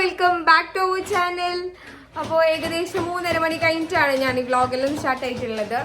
Welcome back to our channel അപ്പോൾ ഏകദേശം മൂന്നര മണി കഴിഞ്ഞിട്ടാണ് ഞാൻ ഈ വ്ളോഗെല്ലാം സ്റ്റാർട്ട് ആയിട്ടുള്ളത്.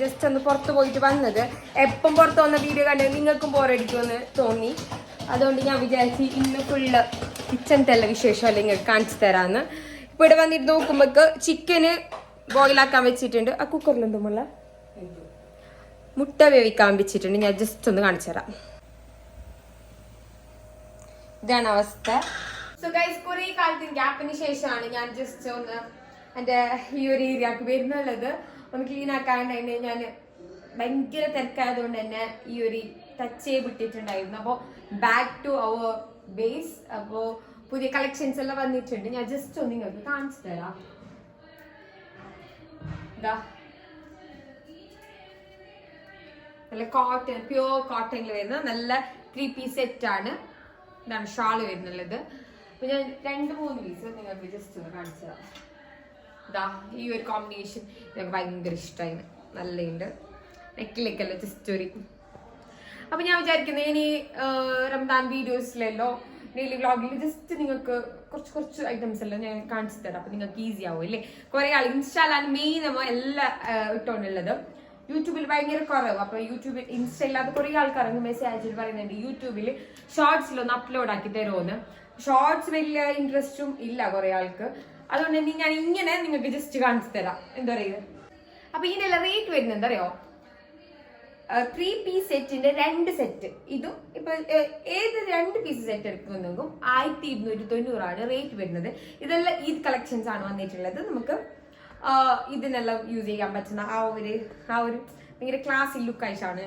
ജസ്റ്റ് ഒന്ന് പുറത്ത് പോയിട്ട് വന്നത്. എപ്പം പുറത്ത് വന്ന വീഡിയോ കണ്ടത് നിങ്ങൾക്കും ബോറടിക്കുമെന്ന് തോന്നി. അതുകൊണ്ട് ഞാൻ വിചാരിച്ച് ഇന്ന് ഫുള്ള് കിച്ചൺ തല്ല വിശേഷം അല്ലെങ്കിൽ കാണിച്ചു തരാമെന്ന് ഇപ്പോൾ ഇവിടെ വന്നിട്ട് നോക്കുമ്പോൾ ചിക്കന് ബോയിലാക്കാൻ വെച്ചിട്ടുണ്ട്. ആ കുക്കറിലെന്തോ മുള്ള? മുട്ട വേവിക്കാൻ വെച്ചിട്ടുണ്ട്. ഞാൻ ജസ്റ്റ് ഒന്ന് കാണിച്ചു തരാം. ഇതാണ് അവസ്ഥ. സോ ഗൈസ് കുറെ കാലത്തിന് ഗ്യാപ്പിന് ശേഷമാണ് ഞാൻ ജസ്റ്റ് ഒന്ന് എന്റെ ഈ ഒരു ഏരിയക്ക് വരുന്നുള്ളത്. ഒന്ന് ക്ലീൻ ആക്കാണ്ട് ഞാൻ ഭയങ്കര തിരക്കായതുകൊണ്ട് തന്നെ ഈ ഒരു ടച്ച് ചെയ്ത് വിട്ടിട്ടുണ്ടായിരുന്നു. അപ്പോൾ ബാക്ക് ടു അവർ ബേസ് അപ്പോൾ പുതിയ കളക്ഷൻസ് എല്ലാം വന്നിട്ടുണ്ട്. ഞാൻ ജസ്റ്റ് ഒന്ന് നിങ്ങൾക്ക് കാണിച്ചു തരാം. നല്ല കോട്ടൺ പ്യുവർ കോട്ടണിൽ വരുന്ന നല്ല ത്രീ പീസ് സെറ്റ് ആണ്. ഇതാണ് ഷാൾ വരുന്നുള്ളത്. അപ്പൊ ഞാൻ രണ്ട് മൂന്ന് പീസ് നിങ്ങൾക്ക് ജസ്റ്റ് ഒന്ന് കാണിച്ചു തരാം. ഇതാ ഈ ഒരു കോമ്പിനേഷൻ എനിക്ക് ഭയങ്കര ഇഷ്ടമായി നല്ലുണ്ട് നെക്കിലേക്കല്ല ജസ്റ്റ് ഒരു അപ്പൊ ഞാൻ വിചാരിക്കുന്നത് ഇനി റംദാൻ വീഡിയോസിലല്ലോ ഡെയിലി വ്ളോഗിൽ ജസ്റ്റ് നിങ്ങൾക്ക് കുറച്ച് കുറച്ച് ഐറ്റംസ് എല്ലാം ഞാൻ കാണിച്ചു തരാം. അപ്പൊ നിങ്ങൾക്ക് ഈസി ആവും അല്ലേ? കുറെ ആൾ ഇൻസ്റ്റാലാണ് മെയിൻ നമ്മൾ എല്ലാം ഇട്ടോണ്ടുള്ളത്. യൂട്യൂബിൽ ഭയങ്കര കുറവ്. അപ്പൊ യൂട്യൂബിൽ ഇൻസ്റ്റ ഇല്ലാത്ത കുറെ ആൾക്കാർ മെസ്സേജ് അയച്ചിട്ട് പറയുന്നുണ്ട് യൂട്യൂബിൽ ഷോർട്സിലൊന്ന് അപ്ലോഡ് ആക്കി തരുമോന്ന് ഷോർട്സ് വലിയ ഇൻട്രസ്റ്റും ഇല്ല കുറെ ആൾക്ക്. അതുകൊണ്ട് തന്നെ ഞാൻ ഇങ്ങനെ നിങ്ങൾക്ക് ജസ്റ്റ് കാണിച്ചു തരാം. എന്താ പറയുക? അപ്പൊ ഇതിന്റെ റേറ്റ് വരുന്നത് എന്താ അറിയോ? ത്രീ പീസ് സെറ്റിന്റെ രണ്ട് സെറ്റ് ഇതും ഇപ്പൊ ഏത് രണ്ട് പീസ് സെറ്റ് എടുക്കുന്നെങ്കിലും ആയിരത്തി ഇരുന്നൂറ്റി തൊണ്ണൂറാണ് റേറ്റ് വരുന്നത്. ഇതെല്ലാം ഈ കളക്ഷൻസ് ആണ് വന്നിട്ടുള്ളത്. നമുക്ക് ഇതിനെല്ലാം യൂസ് ചെയ്യാൻ പറ്റുന്ന ആ ഒരു ആ ഒരു ഭയങ്കര ക്ലാസ്സിൽ ലുക്ക് ആയിട്ടാണ്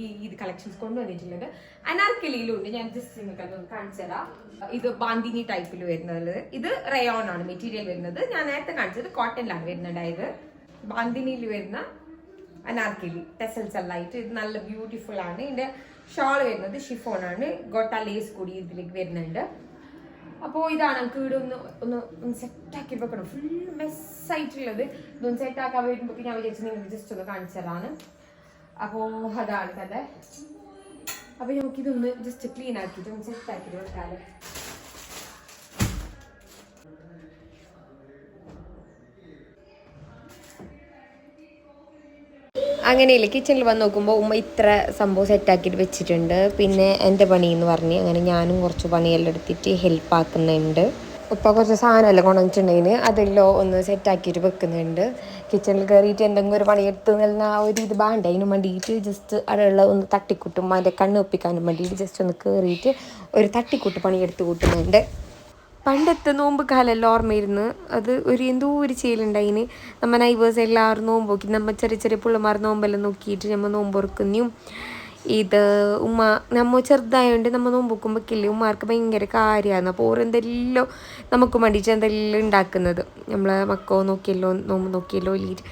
ഈ ഇത് കളക്ഷൻസ് കൊണ്ടുവന്നിട്ടുള്ളത്. അനാർക്കലിയിലും ഉണ്ട് ഞാൻ ജസ്റ്റ് നിങ്ങൾക്ക് കാണിച്ചു തരാം. ഇത് ബാന്തിനി ടൈപ്പിൽ വരുന്നത്. ഇത് റയോൺ ആണ് മെറ്റീരിയൽ വരുന്നത്. ഞാൻ നേരത്തെ കാണിച്ചത് കോട്ടണിലാണ് വരുന്നുണ്ടായത്. ബാന്തിനിയിൽ വരുന്ന അനാർക്കലി ടെസൽസ് എല്ലായിട്ട് ഇത് നല്ല ബ്യൂട്ടിഫുൾ ആണ്. ഇതിന്റെ ഷാൾ വരുന്നത് ഷിഫോൺ ആണ്. ഗോട്ട ലേസ് കൂടി ഇതിലേക്ക് വരുന്നുണ്ട്. അപ്പോൾ ഇതാണ് നമുക്ക് വീട് ഒന്ന് ഒന്ന് ഒന്ന് സെറ്റാക്കി വെക്കണം. ഫുൾ മെസ്സായിട്ടുള്ളത് ഇതൊന്ന് സെറ്റാക്കാൻ വരുമ്പോൾ ഞാൻ വിചാരിച്ചു നിങ്ങൾക്ക് ജസ്റ്റ് ഒന്ന് കാണിച്ചു തരാണ് അപ്പോൾ അതാണ് കഥ. അപ്പോൾ നമുക്കിതൊന്ന് ജസ്റ്റ് ക്ലീൻ ആക്കിയിട്ട് ഒന്ന് സെറ്റാക്കിയിട്ട് വെക്കാമല്ലോ അങ്ങനെയില്ല കിച്ചണിൽ വന്ന് നോക്കുമ്പോൾ ഉമ്മ ഇത്ര സംഭവം സെറ്റാക്കിയിട്ട് വെച്ചിട്ടുണ്ട്. പിന്നെ എന്റെ പണി എന്ന് പറഞ്ഞ് അങ്ങനെ ഞാനും കുറച്ച് പണിയെല്ലാം എടുത്തിട്ട് ഹെൽപ്പ് ആക്കുന്നുണ്ട്. ഉപ്പ കുറച്ച് സാധനമെല്ലാം കൊണ്ടുവന്നിട്ടുണ്ടെങ്കിൽ അതെല്ലോ ഒന്ന് സെറ്റാക്കിയിട്ട് വെക്കുന്നുണ്ട്. കിച്ചണിൽ കയറിയിട്ട് എന്തെങ്കിലും ഒരു പണിയെടുത്ത് എന്നുള്ള ആ ഒരു ഇത് വേണ്ട അതിന് വേണ്ടിയിട്ട് ജസ്റ്റ് അവിടെയുള്ള ഒന്ന് തട്ടിക്കൂട്ടും അതിന്റെ കണ്ണ് ഒപ്പിക്കാനും വേണ്ടിയിട്ട് ജസ്റ്റ് ഒന്ന് കയറിയിട്ട് ഒരു തട്ടിക്കൂട്ട് പണിയെടുത്ത് കൂട്ടുന്നുണ്ട്. പണ്ടത്തെ നോമ്പ് കാലമല്ല ഓർമ്മയിരുന്ന്. അത് ഒരു എന്തോ ഒരു ചെയ്യലുണ്ടായിന്. നമ്മ നൈവേഴ്സ് എല്ലാവരും നോമ്പ് നോക്കി നമ്മ ചെറിയ ചെറിയ പിള്ളമാർ നോമ്പെല്ലാം നോക്കിയിട്ട് നമ്മൾ നോമ്പ് ഓർക്കുന്നയും ഇത് ഉമ്മ നമ്മ ചെറുതായതുകൊണ്ട് നമ്മൾ നോമ്പ് നോക്കുമ്പോഴേക്കില്ലേ ഉമ്മാർക്ക് ഭയങ്കര കാര്യമാണ് അപ്പോൾ ഓരെന്തെല്ലോ നമുക്ക് മടിച്ചാൽ എന്തെല്ലാം ഉണ്ടാക്കുന്നത് നമ്മളെ മക്കോ നോക്കിയല്ലോ നോമ്പ് നോക്കിയല്ലോ ഇല്ലിട്ട്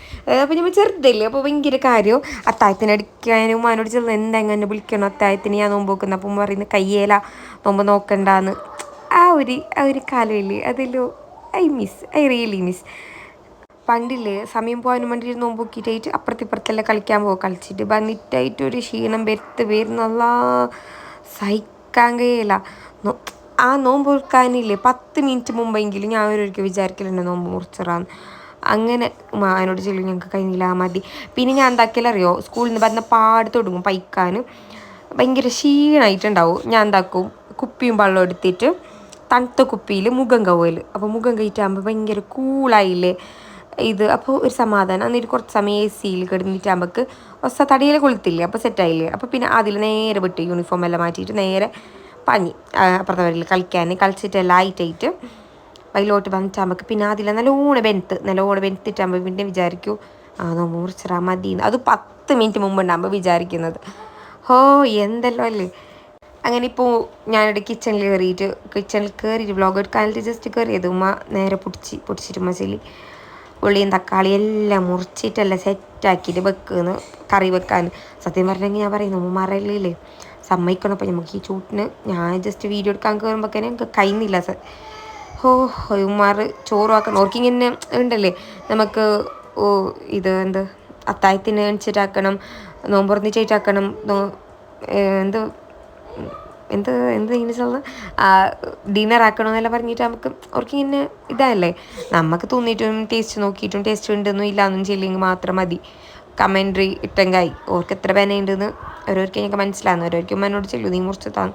അപ്പോൾ നമ്മൾ ചെറുതല്ലേ? അപ്പോൾ ഭയങ്കര കാര്യം? അത്തായത്തിന് അടിക്കാനും ഉമ്മാനോട് ചെറുത് എന്താ എങ്ങനെ വിളിക്കണം? അത്തായത്തിന് ഞാൻ നോമ്പ് നോക്കുന്നത് അപ്പം പറയുന്നത് കയ്യേല നോമ്പ് നോക്കണ്ടാന്ന്. ആ ഒരു ആ ഒരു കാലമില്ലേ അതല്ലോ I miss I really miss പണ്ടില്ലേ സമയം പോകാനും വേണ്ടി നോമ്പ് നോക്കിയിട്ടായിട്ട് അപ്പുറത്തിപ്പുറത്തെല്ലാം കളിക്കാൻ പോകും കളിച്ചിട്ട് വന്നിട്ടായിട്ട് ഒരു ക്ഷീണം വരുത്ത് വരുന്നുള്ള സഹിക്കാൻ കഴിയില്ല. ആ നോമ്പ് മുറിക്കാനില്ലേ പത്ത് മിനിറ്റ് മുമ്പെങ്കിലും ഞാൻ ഒരിക്കൽ വിചാരിക്കലുണ്ട് നോമ്പ് മുറിച്ചിറാന്ന് അങ്ങനെ മാനോട് ചെല്ലും ഞങ്ങൾക്ക് കഴിഞ്ഞില്ല മതി. പിന്നെ ഞാൻ എന്താക്കിയാലറിയോ സ്കൂളിൽ നിന്ന് പറഞ്ഞ പാട് തുടങ്ങും പൈക്കാൻ ഭയങ്കര ക്ഷീണമായിട്ടുണ്ടാവും ഞാൻ എന്താക്കും കുപ്പിയും വെള്ളം എടുത്തിട്ട് തണുത്ത കുപ്പിയിൽ മുഖം കവൽ അപ്പോൾ മുഖം കയറ്റാകുമ്പോൾ ഭയങ്കര കൂളായില്ലേ? ഇത് അപ്പോൾ ഒരു സമാധാനം. എന്നിട്ട് കുറച്ച് സമയം എ സിയിൽ കിടന്നിട്ടാകുമ്പോൾക്ക് ഒസ തടിയിൽ കൊളുത്തില്ലേ? അപ്പോൾ സെറ്റായില്ലേ അപ്പോൾ പിന്നെ അതിൽ നേരെ വിട്ട് യൂണിഫോം എല്ലാം മാറ്റിയിട്ട് നേരെ പഞ്ഞി അപ്പുറത്തെ കളിക്കാൻ കളിച്ചിട്ടെല്ലാം ആയിട്ടായിട്ട് വൈലോട്ട് വന്നിട്ടാകുമ്പോൾ പിന്നെ അതിൽ നല്ലോണം ബെൻത്ത് നല്ലോണം ബെൻത്തിട്ടാകുമ്പോൾ പിന്നെ വിചാരിക്കൂ ആ മുറിച്ചിടാ മതി അത് പത്ത് മിനിറ്റ് മുമ്പ് ഉണ്ടാകുമ്പോൾ വിചാരിക്കുന്നത്. ഹോ എന്തല്ലോ അല്ലേ? അങ്ങനെ ഇപ്പോൾ ഞാനിവിടെ കിച്ചണിൽ കയറിയിട്ട് കിച്ചണിൽ കയറിയിട്ട് വ്ളോഗ് എടുക്കാനായിട്ട് ജസ്റ്റ് കയറിയത് ഉമ്മ നേരെ പൊടിച്ച് പൊടിച്ചിട്ട് ഉമ്മ ചെല്ലി ഉള്ളിയും തക്കാളി എല്ലാം മുറിച്ചിട്ടെല്ലാം സെറ്റാക്കിയിട്ട് വെക്കുന്നു കറി വെക്കാൻ. സത്യം പറഞ്ഞെങ്കിൽ ഞാൻ പറയുന്നു ഉമ്മമാരല്ലേ സമ്മതിക്കണം. അപ്പം നമുക്ക് ഈ ചൂട്ടിന് ഞാൻ ജസ്റ്റ് വീഡിയോ എടുക്കാൻ കയറുമ്പോൾ ഞങ്ങൾക്ക് കഴിയുന്നില്ല സർ ഹോ ഉമ്മാർ ചോറാക്കണം ഓർക്കിങ്ങനെ ഉണ്ടല്ലേ നമുക്ക് ഓ ഇത് എന്ത് അത്തായത്തിന് എണിച്ചിട്ടാക്കണം നോമ്പുറന്നിട്ടാക്കണം എന്ത് എന്ത് എന്ത് ചെന്ന് ഡിന്നർ ആക്കണമെന്നെല്ലാം പറഞ്ഞിട്ട് നമുക്ക് അവർക്ക് ഇങ്ങനെ ഇതല്ലേ നമുക്ക് തോന്നിയിട്ടും ടേസ്റ്റ് നോക്കിയിട്ടും ടേസ്റ്റ് ഉണ്ടെന്നും ഇല്ലാന്നും ചെയ്യില്ലെങ്കിൽ മാത്രം മതി. കമൻട്രി ഇട്ടെങ്കായി. ഓർക്ക് എത്ര പേന ഉണ്ടെന്ന് ഓരോർക്ക് ഞങ്ങൾക്ക് മനസ്സിലാകുന്നു. ഓരോരിക്കും എന്നോട് ചെല്ലു നീ മുറിച്ച് താന്ന്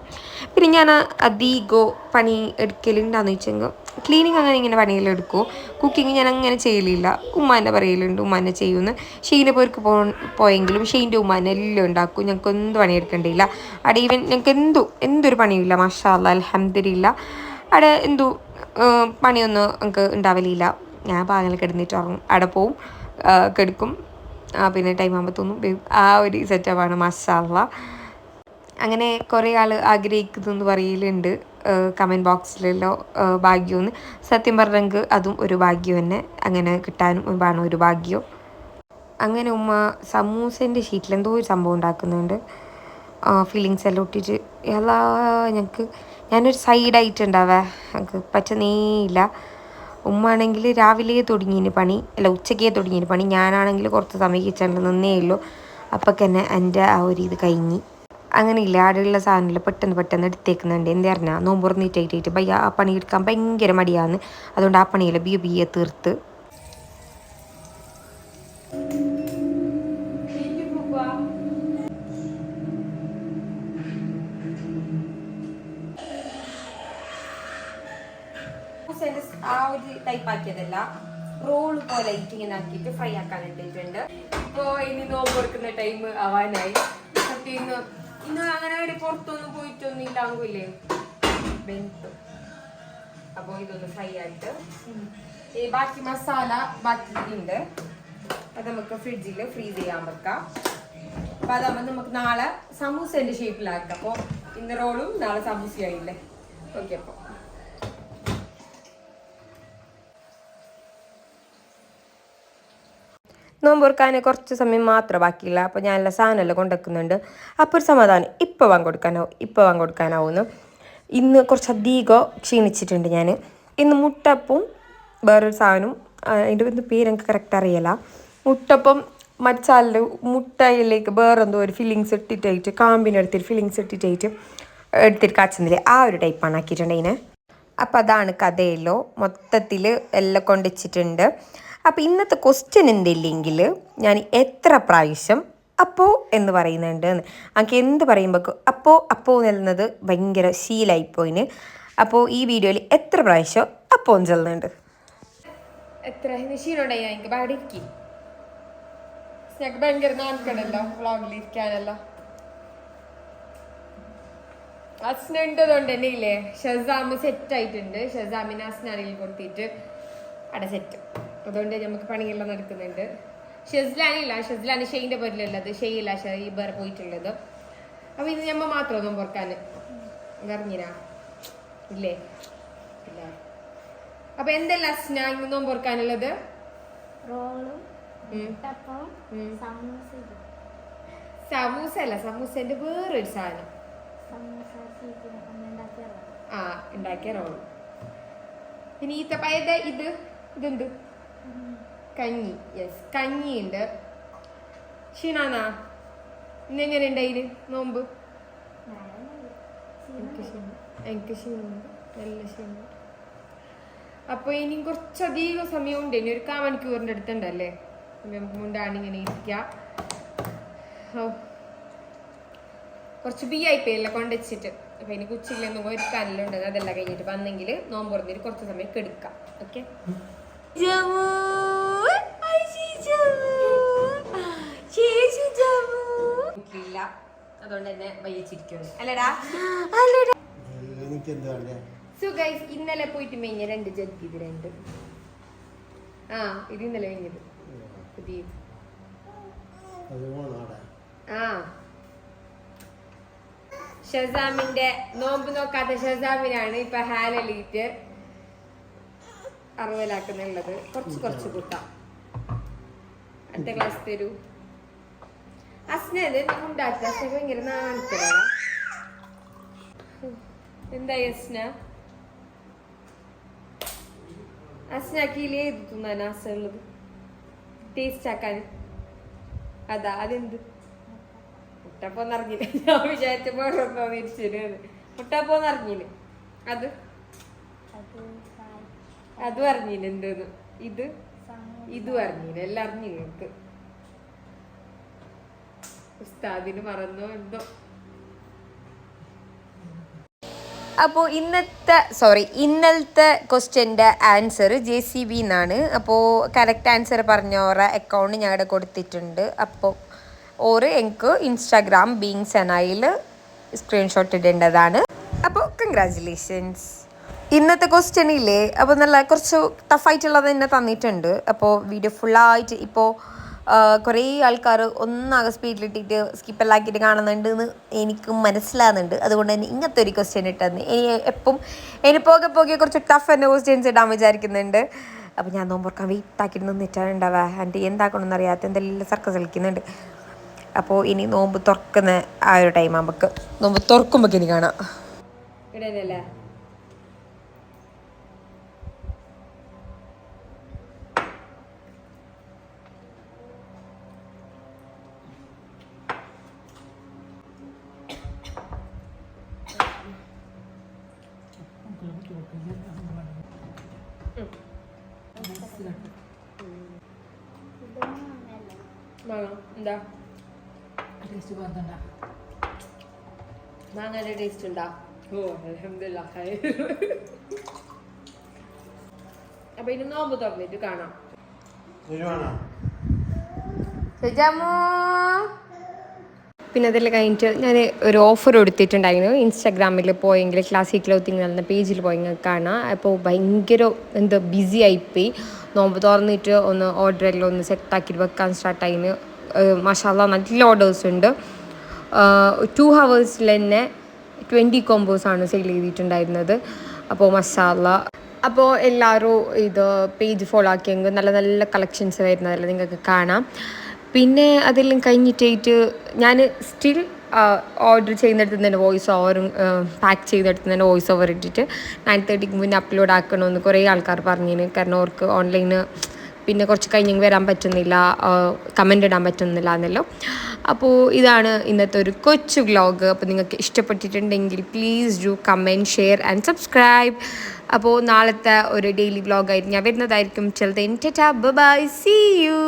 പിന്നെ ഞാൻ അധികോ പണി എടുക്കലുണ്ടാന്ന് വെച്ചെങ്കിൽ ക്ലീനിങ് അങ്ങനെ ഇങ്ങനെ പണിയെല്ലാം എടുക്കുമോ കുക്കിംഗ് ഞാൻ അങ്ങനെ ചെയ്യലില്ല. ഉമ്മാന്റെ പറയലുണ്ട് ഉമ്മാനെ ചെയ്യുമെന്ന് ഷെയ്ന്റെ പോർക്ക് പോ പോയെങ്കിലും ഷെയ്ന്റെ ഉമ്മാനെ എല്ലാം ഉണ്ടാക്കും. ഞങ്ങൾക്ക് എന്ത് പണിയെടുക്കേണ്ടിയില്ല അവിടെ ഈവൻ ഞങ്ങൾക്ക് എന്തു എന്തൊരു പണിയില്ല മാഷാ അല്ല അലഹമ്മദില്ല അവിടെ എന്തു പണിയൊന്നും നമുക്ക് ഉണ്ടാവലില്ല. ഞാൻ പാങ്ങനെ കിടന്നിട്ട് ഉറങ്ങും. അവിടെ പോവും കെടുക്കും. പിന്നെ ടൈം ആകുമ്പോൾ തോന്നും. ആ ഒരു സെറ്റപ്പാണ് മസാല അങ്ങനെ കുറേ ആൾ ആഗ്രഹിക്കുന്നു എന്ന് പറയലുണ്ട് കമന്റ് ബോക്സിലല്ലോ ഭാഗ്യമെന്ന് സത്യം പറഞ്ഞെങ്കിൽ അതും ഒരു ഭാഗ്യം തന്നെ. അങ്ങനെ കിട്ടാനും വേണം ഒരു ഭാഗ്യം. അങ്ങനെ ഉമ്മ സമൂസേന്റെ ഷീറ്റിൽ എന്തോ ഒരു സംഭവം ഉണ്ടാക്കുന്നുണ്ട്. ഫീലിങ്സ് എല്ലാം ഒട്ടിച്ച്. എല്ലാ ഞങ്ങൾക്ക് ഞാനൊരു സൈഡായിട്ടുണ്ടാവേ ഞങ്ങൾക്ക് പറ്റുന്നേ പറ്റുന്നേയില്ല ഉമ്മ ആണെങ്കിൽ രാവിലെ തുടങ്ങിയതിന് പണി അല്ല ഉച്ചക്കേ തുടങ്ങിയതിന് പണി. ഞാനാണെങ്കിൽ കുറച്ച് സമയം കിച്ചണിൽ നിന്നേ ഉള്ളൂ. തന്നെ എന്റെ ആ ഒരു ഇത് കഴിഞ്ഞ്. അങ്ങനെ ഇല്ല ആടെയുള്ള സാധനമില്ല പെട്ടെന്ന് പെട്ടെന്ന് എടുത്തേക്കുന്നുണ്ട്. എന്താ പറഞ്ഞാൽ നോമ്പുറന്നിട്ടായിട്ട് ആ പണി എടുക്കാൻ ഭയങ്കര മടിയാണ്. അതുകൊണ്ട് ആ പണിയെല്ലാം ബിയ ബിയെ തീർത്ത് ടൈപ്പ് ആക്കിയതല്ല. റോൾ പോലെ ഇങ്ങനെ ആക്കിയിട്ട് ഫ്രൈ ആക്കാൻ ഇട്ടിട്ടുണ്ട് ഇപ്പോ ഇനി നോമ്പ് കൊടുക്കുന്ന ടൈം ആവാനായി. ഇന്ന് ഇന്ന് അങ്ങനെ ഒരു പുറത്തൊന്നും പോയിട്ടൊന്നും ഇല്ലാങ്കില്ലേ ബെന്ത് അപ്പൊ ഇതൊന്ന് ഫ്രൈ ആയിട്ട്. ഈ ബാക്കി മസാല ബാക്കി ഉണ്ട്. അത് നമുക്ക് ഫ്രിഡ്ജിൽ ഫ്രീസ് ചെയ്യാൻ വെക്കാം. അപ്പൊ അതാകുമ്പോൾ നമുക്ക് നാളെ സമൂസേന്റെ ഷേപ്പിലാക്കാം അപ്പോൾ ഇന്ന് റോളും നാളെ സമൂസയായില്ലേ? ഓക്കെ അപ്പോൾ നോമ്പ് തുറക്കാൻ കുറച്ച് സമയം മാത്രം ബാക്കിയില്ല. അപ്പോൾ ഞാൻ എല്ലാ സാധനമെല്ലാം കൊണ്ടുവെക്കുന്നുണ്ട്. അപ്പോൾ ഒരു സമാധാനം. ഇപ്പോൾ വാങ്ങി കൊടുക്കാനാവും. ഇപ്പോൾ വാങ്ങി കൊടുക്കാനാവുന്നു ഇന്ന് കുറച്ചധികം ക്ഷീണിച്ചിട്ടുണ്ട് ഞാൻ ഇന്ന് മുട്ടപ്പും വേറൊരു സാധനവും അതിന്റെ ഒന്ന് പേര് എനിക്ക് കറക്റ്റ് അറിയില്ല. മുട്ടപ്പം മച്ചാലിന്റെ മുട്ടയിലേക്ക് വേറെന്തോ ഒരു ഫില്ലിങ്സ് ഇട്ടിട്ടായിട്ട് കാമ്പിനെടുത്തിട്ട് ഫില്ലിങ്സ് ഇട്ടിട്ടായിട്ട് എടുത്തിട്ട് കാച്ചുന്നില്ലേ ആ ഒരു ടൈപ്പാണ് ആക്കിയിട്ടുണ്ടെങ്കിൽ അപ്പോൾ അതാണ് കഥയല്ലോ. മൊത്തത്തിൽ എല്ലാം കൊണ്ടുവച്ചിട്ടുണ്ട്. അപ്പം ഇന്നത്തെ ക്വസ്റ്റ്യൻ എന്തില്ലെങ്കിൽ ഞാൻ എത്ര പ്രാവശ്യം അപ്പോ എന്ന് പറയുന്നുണ്ട് എനിക്ക് എന്ത് പറയുമ്പോൾ അപ്പോ അപ്പോ എന്നുള്ളത് ഭയങ്കര ശീലായിപ്പോയിന് അപ്പോൾ ഈ വീഡിയോയിൽ എത്ര പ്രാവശ്യം അപ്പോ എന്ന് ചെല്ലുന്നുണ്ട്? എത്ര? വ്ളോഗിലിരിക്കാനല്ലോ അസ്നുണ്ടതുകൊണ്ട് തന്നെ ഇല്ലേ? ഷെസാമ് സെറ്റ് ആയിട്ടുണ്ട്. ഷസാമിന് അസ്നാനിൽ കൊടുത്തിട്ട് അവിടെ സെറ്റ് അതുകൊണ്ട് നമുക്ക് പണിയെല്ലാം നടക്കുന്നുണ്ട്. ഷെസ്ലാനില്ല ഷെസ്ലാന് ഷെയിന്റെ പേരിലുള്ളത് ഷെയ്യില്ല ഷെയ് വേറെ പോയിട്ടുള്ളത്. അപ്പോൾ ഇത് ഞമ്മ മാത്രം ഒന്നും പൊറക്കാൻ അറിഞ്ഞിരാ ഇല്ലേ? ഇല്ല. അപ്പൊ എന്തെല്ലാം ഇന്ന് നോമ്പ് പൊറക്കാനുള്ളത്. സമൂസ അല്ല സമൂസന്റെ വേറൊരു സാധനം. ആ ഉണ്ടാക്കിയ റോൾ. പിന്നെ ഈത്തപ്പായത് ഇത്? ഇതെന്ത്? കഞ്ഞി. യെസ് കഞ്ഞി ഉണ്ട് ക്ഷീണാന്നാ ഇന്ന് എങ്ങനെ ഉണ്ടായിന് നോമ്പ്? എനിക്ക് എനിക്ക് ക്ഷീണമുണ്ട് നല്ല ക്ഷീണമുണ്ട് അപ്പൊ ഇനി കുറച്ചധികം സമയം ഉണ്ട്. ഇനി ഒരു കാ മണിക്കൂറിന്റെ അടുത്തുണ്ടല്ലേ മുണ്ടാണ് ഇങ്ങനെ ഇരിക്കുക കുറച്ച് ബി ഐ പോയല്ലേ കൊണ്ടുവച്ചിട്ട് അപ്പൊ ഇനി കുച്ചില്ലെന്നും ഒരുക്കാനെല്ലാം ഉണ്ട് അതെല്ലാം കഴിഞ്ഞിട്ട് വന്നെങ്കിൽ നോമ്പ് തുറന്നിട്ട് കുറച്ച് സമയം കെടുക്കാം ഓക്കെ അതുകൊണ്ട് തന്നെ വയ്യച്ചിരിക്കുന്നു. അല്ലടാ. എനിക്ക് എന്താ സോ ഗൈസ് ഇന്നലെ പോയിട്ട് മേഞ്ഞ രണ്ട് ജഗ് ഇത് രണ്ട്. ആ ഇത് ഇന്നലെ മേഞ്ഞത് പുതിയ ആ. ഷസാമിന്റെ നോമ്പ് നോക്കാത്ത ഷസാമിനാണ് ഇപ്പൊ ഹാലലീറ്റ് അറുപലാക്കുന്നുള്ളത് കുറച്ച് കുറച്ച് കൂട്ടാം. അടുത്ത ക്ലാസ് തരൂ. അസ്നത് ഭയങ്കര നാണിക്കലാ എന്തായി ടേസ്റ്റ് ഞാൻ വിചാരിച്ചപ്പോ അറിഞ്ഞില്ലേ അത്? അത് അറിഞ്ഞില്ല എന്തെന്ന്? ഇത്? ഇത് അറിഞ്ഞില്ല? എല്ലാം അറിഞ്ഞില്ല എനിക്ക് ഉസ്താദിന് മറന്നോ എന്തോ? അപ്പോൾ ഇന്നത്തെ സോറി ഇന്നലത്തെ ക്വസ്റ്റ്യന്റെ ആൻസർ ജെ സി ബി എന്നാണ് അപ്പോൾ കറക്റ്റ് ആൻസർ പറഞ്ഞോറെ അക്കൗണ്ട് ഞങ്ങളുടെ കൊടുത്തിട്ടുണ്ട്. അപ്പോൾ ഓറ് എനിക്ക് ഇൻസ്റ്റാഗ്രാം ബീങ് സെനായിൽ സ്ക്രീൻഷോട്ട് ഇടേണ്ടതാണ്. അപ്പോൾ കൺഗ്രാറ്റുലേഷൻസ് ഇന്നത്തെ ക്വസ്റ്റ്യൻ ഇല്ലേ? അപ്പോൾ നല്ല കുറച്ച് ടഫായിട്ടുള്ളത് തന്നെ തന്നിട്ടുണ്ട്. അപ്പോൾ വീഡിയോ ഫുള്ളായിട്ട് ഇപ്പോൾ കുറേ ആൾക്കാർ ഒന്നാകെ സ്പീഡിലിട്ടിട്ട് സ്കിപ്പെല്ലാം ആക്കിയിട്ട് കാണുന്നുണ്ട് എന്ന് എനിക്ക് മനസ്സിലാകുന്നുണ്ട് അതുകൊണ്ട് തന്നെ ഇങ്ങനത്തെ ഒരു ക്വസ്റ്റ്യൻ ഇട്ടെന്ന്. ഇനി എപ്പം ഇനി പോകെ പോകെ കുറച്ച് ടഫ് തന്നെ ക്വസ്റ്റ്യൻസ് ഇടാൻ വിചാരിക്കുന്നുണ്ട്. അപ്പോൾ ഞാൻ നോമ്പോർക്കാൻ വെയിറ്റ് ആക്കിയിട്ട് നിന്നിട്ടാണ് ആന്റി എന്താക്കണമെന്ന് അറിയാത്ത എന്തെല്ലാം സർക്കസ് കളിക്കുന്നുണ്ട്. അപ്പോൾ ഇനി നോമ്പ് തുറക്കുന്ന ആ ഒരു ടൈം ആകുമ്പോൾ നോമ്പ് തുറക്കുമ്പോൾ ഇനി കാണാം. ഇടല്ലേ അങ്ങനെയല്ല എന്താ? മാങ്ങയുടെ ടേസ്റ്റ് ഉണ്ടാ? ഓ അലഹമില്ല അപ്പൊ ഇനി നോമ്പ് തുറന്നിട്ട് കാണാം. വരുവാണോ? പിന്നെ അതെല്ലാം കഴിഞ്ഞിട്ട് ഞാൻ ഒരു ഓഫർ കൊടുത്തിട്ടുണ്ടായിരുന്നു. ഇൻസ്റ്റാഗ്രാമിൽ പോയെങ്കിൽ ക്ലാസിക് ക്ലോത്തിങ് എന്ന പേജിൽ പോയെങ്കിൽ കാണാം. അപ്പോൾ ഭയങ്കര എന്താ ബിസി ആയിപ്പോയി. നോമ്പ് തുറന്നിട്ട് ഒന്ന് ഓർഡറെല്ലാം ഒന്ന് സെറ്റാക്കിയിട്ട് വെക്കാൻ സ്റ്റാർട്ടായിന് മഷാല നല്ല ഓർഡേഴ്സ് ഉണ്ട്. ടു ഹവേഴ്സിൽ തന്നെ ട്വന്റി കോമ്പോസാണ് സെയിൽ ചെയ്തിട്ടുണ്ടായിരുന്നത്. അപ്പോൾ മസാല അപ്പോൾ എല്ലാവരും ഇത് പേജ് ഫോളോ ആക്കിയെങ്കിൽ നല്ല നല്ല കളക്ഷൻസ് വരുന്നതല്ല നിങ്ങൾക്ക് കാണാം. പിന്നെ അതെല്ലാം കഴിഞ്ഞിട്ടായിട്ട് ഞാൻ സ്റ്റിൽ ഓർഡർ ചെയ്യുന്നിടത്ത് തന്നെ വോയിസ് ഓവറും പാക്ക് ചെയ്തെടുത്ത് തന്നെ വോയിസ് ഓവർ ഇട്ടിട്ട് നയൻ തേർട്ടിക്ക് മുന്നേ അപ്ലോഡ് ആക്കണമെന്ന് കുറേ ആൾക്കാർ പറഞ്ഞിന്. കാരണം അവർക്ക് ഓൺലൈന് പിന്നെ കുറച്ച് കഴിഞ്ഞെങ്കിൽ വരാൻ പറ്റുന്നില്ല കമന്റ് ഇടാൻ പറ്റുന്നില്ല എന്നല്ലോ. അപ്പോൾ ഇതാണ് ഇന്നത്തെ ഒരു കൊച്ചു വ്ലോഗ് അപ്പോൾ നിങ്ങൾക്ക് ഇഷ്ടപ്പെട്ടിട്ടുണ്ടെങ്കിൽ please do comment share and subscribe അപ്പോൾ നാളത്തെ ഒരു ഡെയിലി വ്ലോഗായിട്ട് ഞാൻ വരുന്നതായിരിക്കും. ചിലത് എന്റെ ബൈ സീ യു